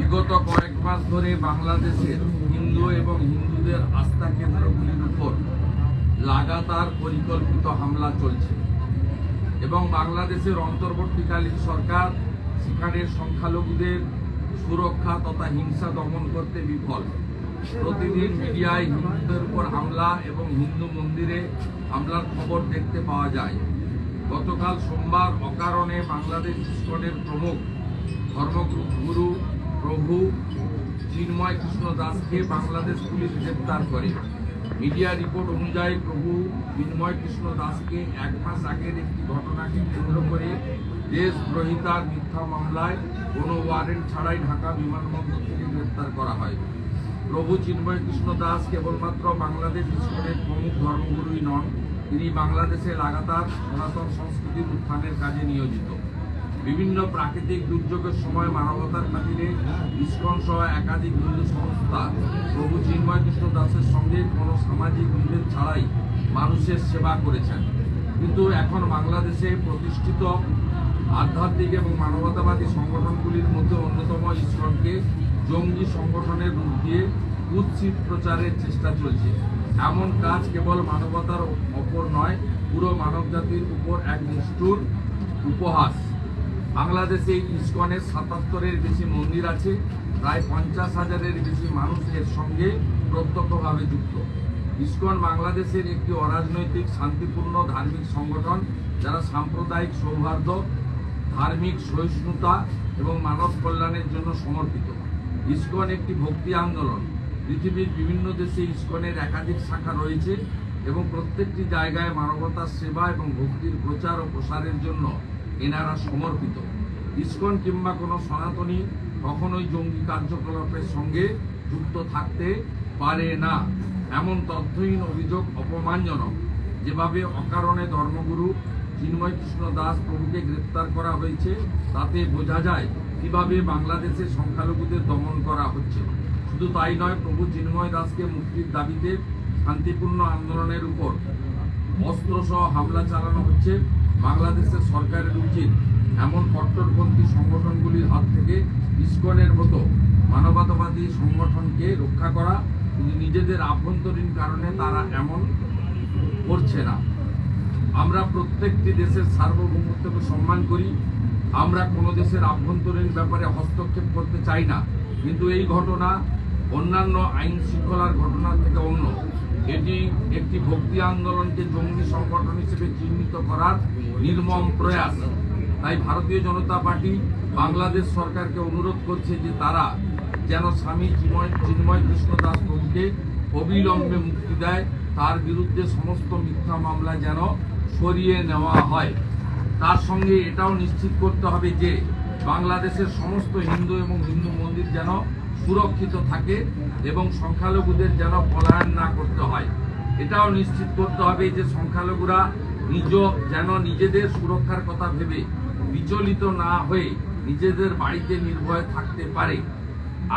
বিগত কয়েক মাস ধরে বাংলাদেশের হিন্দু এবং হিন্দুদের আস্থা কেন্দ্রগুলির উপর লাগাতার পরিকল্পিত হামলা চলছে এবং বাংলাদেশের অন্তর্বর্তীকালীন সরকার সেখানে সংখ্যালঘুদের সুরক্ষা তথা হিংসা দমন করতে বিফল। প্রতিদিন মিডিয়ায় হিন্দুদের উপর হামলা এবং হিন্দু মন্দিরে হামলার খবর দেখতে পাওয়া যায়। গতকাল সোমবার অকারণে বাংলাদেশ ইস্কনের প্রমুখ ধর্মগুরু প্রভু চিন্ময় কৃষ্ণ দাসকে বাংলাদেশ পুলিশ গ্রেপ্তার করে। মিডিয়া রিপোর্ট অনুযায়ী প্রভু চিন্ময় কৃষ্ণ দাসকে এক মাস আগের একটি ঘটনাকে কেন্দ্র করে দেশদ্রোহিতার মিথ্যা মামলায় কোনো ওয়ারেন্ট ছাড়াই ঢাকা বিমানবন্দর থেকে গ্রেপ্তার করা হয়। প্রভু চিন্ময় কৃষ্ণ দাস কেবলমাত্র বাংলাদেশ ইস্কনের প্রমুখ ধর্মগুরুই নন, তিনি বাংলাদেশে লাগাতার সনাতন সংস্কৃতির উত্থানের কাজে নিয়োজিত। বিভিন্ন প্রাকৃতিক দুর্যোগের সময় মানবতার খাতিরে ইস্কন সহ একাধিক হিন্দু সংস্থা প্রভু চিন্ময় কৃষ্ণ দাসের সঙ্গে কোনো সামাজিক বিভেদ ছাড়াই মানুষের সেবা করেছেন। কিন্তু এখন বাংলাদেশে প্রতিষ্ঠিত আধ্যাত্মিক এবং মানবতাবাদী সংগঠনগুলির মধ্যে অন্যতম ইসলামকে জঙ্গি সংগঠনের রূপ দিয়ে কুৎসিত প্রচারের চেষ্টা চলছে। এমন কাজ কেবল মানবতার অপর নয়, পুরো মানবজাতির উপর এক নিষ্ঠুর উপহাস। বাংলাদেশে ইস্কনের সাতাত্তরের বেশি মন্দির আছে, প্রায় পঞ্চাশ হাজারের বেশি মানুষ এর সঙ্গে প্রত্যক্ষভাবে যুক্ত। ইস্কন বাংলাদেশের একটি অরাজনৈতিক, শান্তিপূর্ণ, ধার্মিক সংগঠন যারা সাম্প্রদায়িক সৌহার্দ্য, ধার্মিক সহিষ্ণুতা এবং মানব কল্যাণের জন্য সমর্পিত। ইস্কন একটি ভক্তি আন্দোলন। পৃথিবীর বিভিন্ন দেশে ইস্কনের একাধিক শাখা রয়েছে এবং প্রত্যেকটি জায়গায় মানবতার সেবা এবং ভক্তির প্রচার ও প্রসারের জন্য এনারা সমর্পিত। ইস্কন কিংবা কোনো সনাতনী কখনোই জঙ্গি কার্যকলাপের সঙ্গে যুক্ত থাকতে পারে না। এমন তথ্যহীন অভিযোগ অপমানজনক। যেভাবে অকারণে ধর্মগুরু চিন্ময় কৃষ্ণ দাস প্রভুকে গ্রেপ্তার করা হয়েছে, তাতে বোঝা যায় কীভাবে বাংলাদেশে সংখ্যালঘুদের দমন করা হচ্ছে। শুধু তাই নয়, প্রভু চিন্ময় দাসকে মুক্তির দাবিতে শান্তিপূর্ণ আন্দোলনের উপর অস্ত্রসহ হামলা চালানো হচ্ছে। বাংলাদেশের সরকারের উচিত এমন কট্টরপন্থী সংগঠনগুলির হাত থেকে ইস্কনের মতো মানবতাবাদী সংগঠনকে রক্ষা করা কিন্তু নিজেদের আভ্যন্তরীণ কারণে তারা এমন করছে না। আমরা প্রত্যেকটি দেশের সার্বভৌমত্বকে সম্মান করি, আমরা কোনো দেশের আভ্যন্তরীণ ব্যাপারে হস্তক্ষেপ করতে চাই না। কিন্তু এই ঘটনা অন্যান্য আইন শৃঙ্খলার ঘটনার থেকে অন্য। একটি ভক্তি আন্দোলনকে জঙ্গি সংগঠন হিসেবে চিহ্নিত করার নির্মম প্রয়াস। তাই ভারতীয় জনতা পার্টি বাংলাদেশ সরকারকে অনুরোধ করছে যে তারা যেন স্বামী চিন্ময় চিন্ময় কৃষ্ণ দাস প্রভুকে অবিলম্বে মুক্তি দেয়, তার বিরুদ্ধে সমস্ত মিথ্যা মামলা যেন সরিয়ে নেওয়া হয়। তার সঙ্গে এটাও নিশ্চিত করতে হবে যে বাংলাদেশের সমস্ত হিন্দু এবং হিন্দু মন্দির যেন সুরক্ষিত থাকে এবং সংখ্যালঘুদের যেন পলায়ন না করতে হয়। এটাও নিশ্চিত করতে হবে যে সংখ্যালঘুরা নিজ যেন নিজেদের সুরক্ষার কথা ভেবে বিচলিত না হয়ে নিজেদের বাড়িতে নির্ভয়ে থাকতে পারে।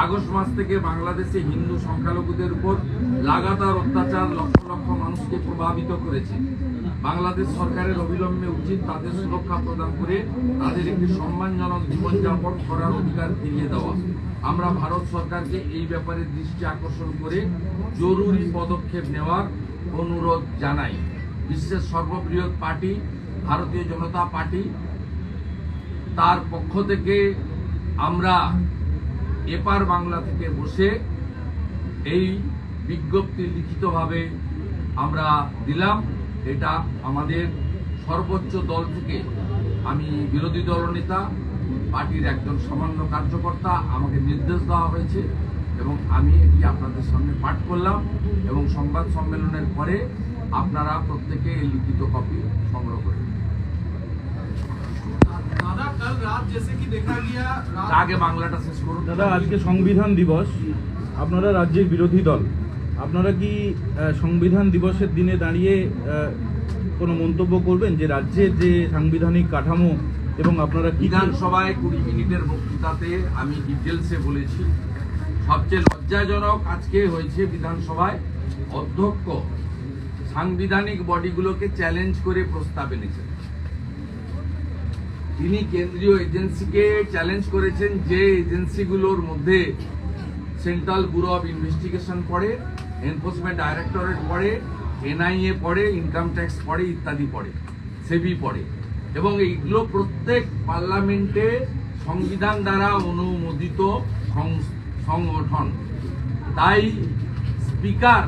আগস্ট মাস থেকে বাংলাদেশে হিন্দু সংখ্যালঘুদের উপর লাগাতার অত্যাচার লক্ষ লক্ষ মানুষকে প্রভাবিত করেছে। বাংলাদেশ সরকারের অবিলম্বে উচিত তাদের সুরক্ষা প্রদান করে তাদের একটি সম্মানজনক জীবনযাপন করার অধিকার ফিরিয়ে দেওয়া। আমরা ভারত সরকারকে এই ব্যাপারে দৃষ্টি আকর্ষণ করে জরুরি পদক্ষেপ নেওয়ার অনুরোধ জানাই। বিশ্বের সর্ববৃহৎ পার্টি, ভারতীয় জনতা পার্টি, তার পক্ষ থেকে আমরা এপার বাংলা থেকে বসে এই বিজ্ঞপ্তি লিখিতভাবে আমরা দিলাম। এটা আমাদের সর্বোচ্চ দল থেকে আমি বিরোধী দলনেতা, পার্টির একজন সামান্য কার্যকর্তা, আমাকে নির্দেশ দেওয়া হয়েছে। এবং আমি এটি আপনাদের সামনে পাঠ করলাম এবং সংবাদ সম্মেলনের পরে আপনারা প্রত্যেকে লিখিত কপি সংগ্রহ করবেন বাংলাটা শেষ করুন। দাদা আজকে সংবিধান দিবস। আপনারা রাজ্যের বিরোধী দল। আপনারা কি সংবিধান দিবসের দিনে দাঁড়িয়ে কোনো মন্তব্য করবেন যে রাজ্যের যে সাংবিধানিক কাঠামো এবং আপনারা বিধানসভায় কুড়ি মিনিটের বক্তৃতাতে আমি ডিটেলসে বলেছি। সবচেয়ে লজ্জাজনক আজকে হয়েছে বিধানসভায় অধ্যক্ষ সাংবিধানিক বডিগুলোকে চ্যালেঞ্জ করে প্রস্তাব এনেছেন। তিনি কেন্দ্রীয় এজেন্সিকে চ্যালেঞ্জ করেছেন যে এজেন্সিগুলোর মধ্যে সেন্ট্রাল ব্যুরো অফ ইনভেস্টিগেশন পড়ে, এনফোর্সমেন্ট ডাইরেক্টরেট পড়ে, এনআইএ পড়ে, ইনকাম ট্যাক্স পড়ে ইত্যাদি পড়ে, সেবি পড়ে। এবং এইগুলো প্রত্যেক পার্লামেন্টে সংবিধান দ্বারা অনুমোদিত সং- সংগঠন। তাই স্পিকার,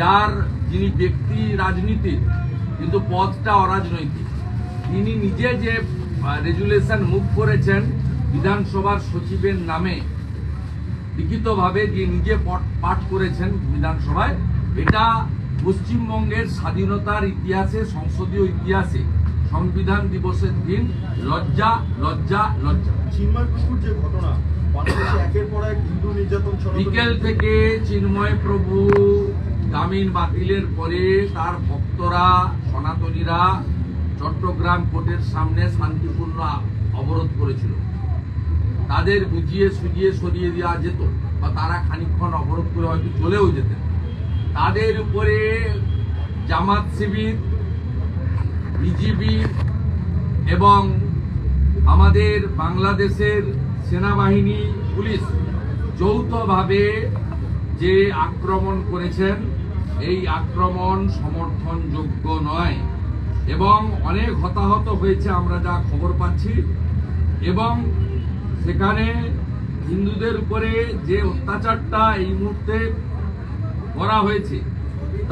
যার যিনি ব্যক্তি রাজনীতির কিন্তু পদটা অরাজনৈতিক, তিনি নিজে যে রেজুলেশন মুভ করেছেন বিধানসভার সচিবের নামে, লিখিতভাবে যে নিজে পাঠ করেছেন বিধানসভায়, এটা পশ্চিমবঙ্গের স্বাধীনতার ইতিহাসে, সংসদীয় ইতিহাসে সংবিধান দিবসের দিন লজ্জা লজ্জা লজ্জা। যে ঘটনা বিকেল থেকে চিন্ময় প্রভু জামিন বাতিলের পরে তার ভক্তরা সনাতনীরা চট্টগ্রাম কোর্টের সামনে শান্তিপূর্ণ অবরোধ করেছিল। তাদের বুঝিয়ে সুজিয়ে সরিয়ে দেওয়া যেত বা তারা খানিকক্ষণ অবরোধ করে হয়তো চলেও যেতেন। তাদের উপরে জামাত শিবির বিজিবি এবং আমাদের বাংলাদেশের সেনাবাহিনী, পুলিশ যৌথভাবে যে আক্রমণ করেছেন, এই আক্রমণ সমর্থনযোগ্য নয় এবং অনেক হতাহত হয়েছে আমরা যা খবর পাচ্ছি এবং সেখানে হিন্দুদের উপরে যে অত্যাচারটা এই মুহূর্তে করা হয়েছে,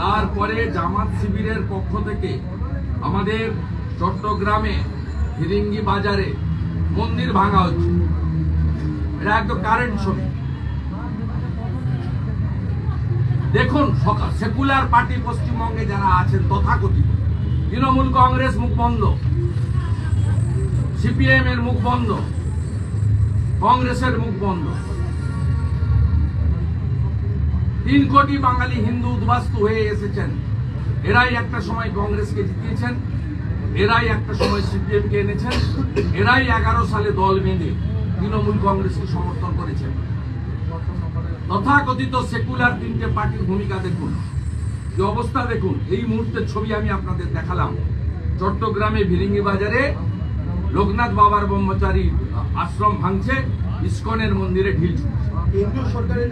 তারপরে জামাত শিবিরের পক্ষ থেকে আমাদের চট্টগ্রামে, ফিরিঙ্গি বাজারে মন্দির ভাঙা হচ্ছে। এটা একদম কারেন্ট ছবি। দেখুন সকাল সেকুলার পার্টি পশ্চিমবঙ্গে যারা আছেন তথাকথিত। তৃণমূল কংগ্রেস মুখ বন্ধ। সিপিএম এর মুখ বন্ধ। কংগ্রেসের মুখ বন্ধ। তিন কোটি বাঙালি হিন্দু উদ্বাস্তু হয়ে এসেছেন। এরাই একটা সময় কংগ্রেসকে জিতিয়েছেন, এরাই একটা সময় সিপিএম কে এনেছেন, এরাই এগারো সালে দল বেঁধে তৃণমূল কংগ্রেসকে সমর্থন করেছেন। তথাকথিত সেকুলার তিনটে পার্টির ভূমিকা দেখুন, যে অবস্থা দেখুন, এই মুহূর্তের ছবি আমি আপনাদের দেখালাম। চট্টগ্রামে ভিরিঙ্গি বাজারে লোকনাথ বাবার ব্রহ্মচারী আশ্রম ভাঙছে, ইস্কনের মন্দিরে ঢিল সরকারের